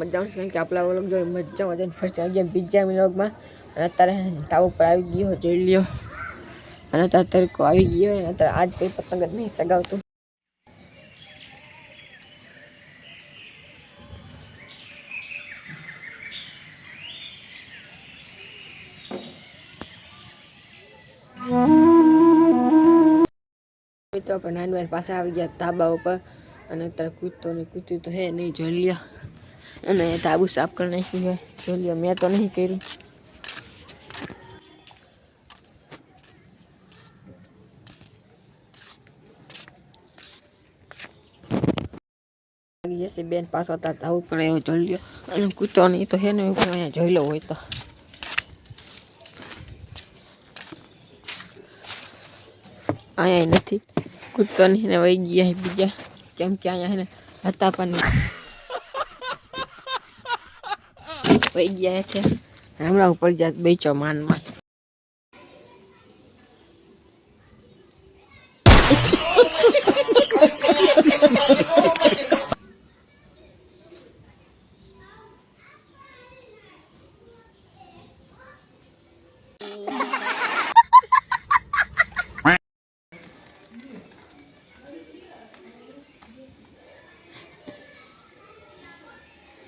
મજા આવશે કારણ કે આપણા વ્લોગ જો મજા મજા ફર્સ્ટ આવી ગયા બીજા વ્લોગમાં અને અત્યારે તાવ ઉપર આવી ગયો, જોઈ લ્યો. અને અત્યારે તડકો આવી ગયો અને અત્યારે આજ કોઈ પતંગ જ નહીં ચગાવતું. મિત્રો, આપણે નાનવાર પાસે આવી ગયા તાબા ઉપર. અને અત્યારે કૂદતો ને કૂદ્યું તો હે નહીં, જોઈ લ્યો. અને તાબુ સાફ કરી નાખ્યું છે. જોઈ લ્યો, મેં તો નહીં કર્યું. જશે બેન, પાછો હતા તાવું પણ એવો જોઈ લ્યો. અને કૂતો નહીં તો હે ને પણ અહીંયા જોઈ લો હોય તો. અહીંયા નથી. કૂતો નહીં ને વહી ગયા બીજા. કેમ કે અહીંયા હતા પણ વહી ગયા છે હમણાં ઉપર જાત બેચો માનમાં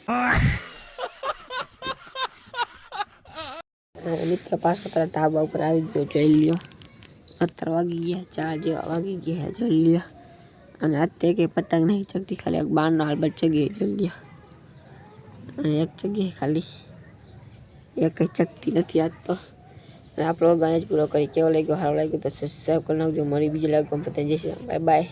અને મિત્ર પાછો તારા ધાબા ઉપર આવી ગયો, જોઈ લ્યો. સત્તર વાગી ગયા, ચાર જેવા વાગી ગયા, જોઈ લ્યો. અને અત્યારે કંઈ પતંગ નહીં ચગતી, ખાલી એક બારનો હાલબત ચગી, જોઈ લ્યો. અને એક જગ્યાએ ખાલી. એક કંઈ ચગતી નથી આજ તો. અને આપણો ગાય જ પૂરો કરી, કેવો લાગ્યો, સારો લાગ્યો તો સબસ્ક્રાઈબ કરી નાખજો. મળી બીજો લાગ્યો પતંગ જશે બાય બાય